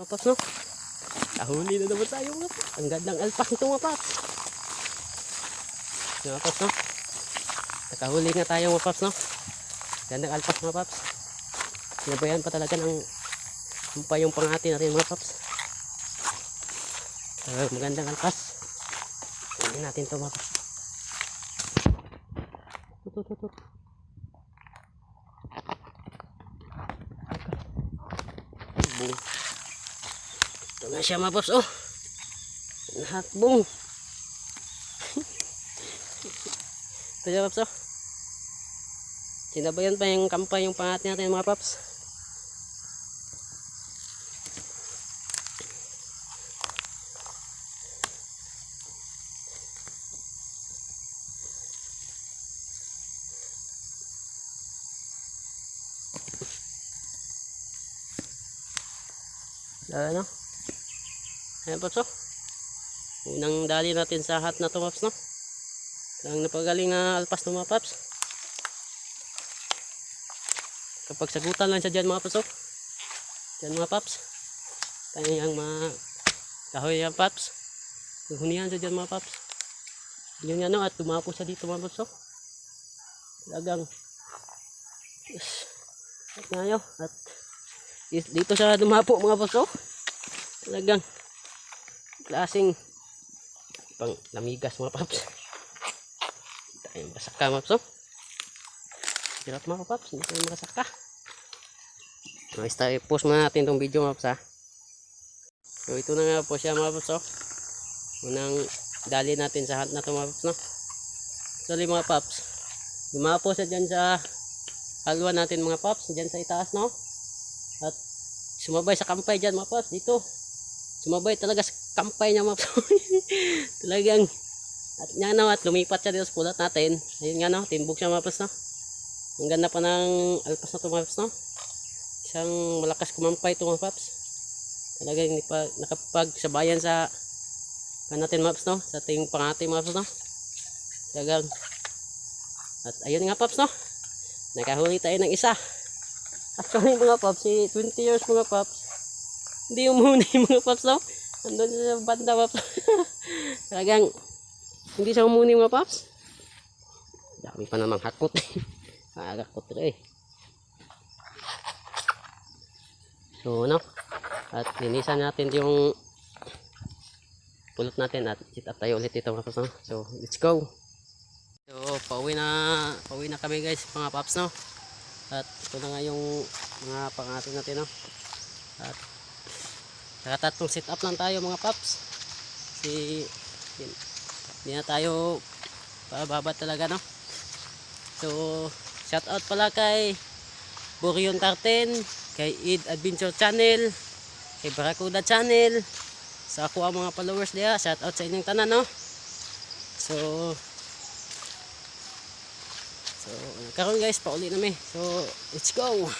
Mga paps, no? Kahuli na naman tayo mga paps. Ang gandang alpak nito mga paps. Mga paps, no? Nakahuli nga tayo mga paps, no? Gandang alpak mga paps. Sinabayan pa talaga ng pa yung pangati natin mga paps. Uh, magandang alpas. Hindi natin ito mga paps. Tut, tut, tut, tut. Ito na siya mga paps, oh. Nakakbong. Ito siya paps, oh. Sinabayan pa yung kampay yung pangati natin mga paps. Ano? Ayan paps, oh. Unang dali natin sa hat na to paps, no? Ang napagaling na alpas to mga paps. Kapag sagutan lang siya dyan mga paps, oh. Dyan mga paps. Kanyang mga kahoy yan paps. Hunihan siya dyan mga paps. Yun nga no, at tumapo siya dito mga paps, oh. Talagang. Yes. At ngayon, at dito siya dumapo mga paps, oh. Talagang klaseng pang lamigas mga paps. Tayong basaka mga paps, oh. Hirap mga paps, hindi tayo makasaka. Nice tayo, post muna natin itong video mga paps ha. So ito na nga po siya mga paps oh. Unang dali natin sa hunt na ito mga paps no. Actually mga paps, dumapo siya dyan sa halwa natin mga paps, dyan sa itaas no. At sumabay sa kampay dyan mga paps, dito. Sumabay talaga sa kampay niya mga. Talagang at nga no, at lumipat siya dito sa pulat natin. Ayun nga no, timbog siya mga no. Ang ganda pa ng alpas na ito mga no? Isang malakas kumampay ito mga. Talagang pa nakapagsabayan sa kan natin mga no? Sa ating pangati mga no? Talagang at ayun nga paps, no? Nakahuli tayo ng isa. Actually mga paps, si 20 years mga paps. Hindi umuna yung mga paps, no? Nandun siya sa banda paps. Talagang hindi siya umuni mga paps. Dami pa namang hakot. Agak ko eh. So, no? At linisan natin yung pulot natin at sit up tayo ulit dito mga paps, no? So, let's go. So, pauwi na, pauwi na kami guys, mga paps, no? At ito na nga yung mga pangatin natin, no? At nakatatlong sit up lang tayo mga paps. Si, hindi na tayo pababa talaga, no? So, shout out pala kay Burion Tarten, kay Id Adventure Channel, kay Barracuda Channel, sa ako ang mga followers diya, shout out sa inyong tanan, no? So, so, karon guys, pauli na mi. So, let's go!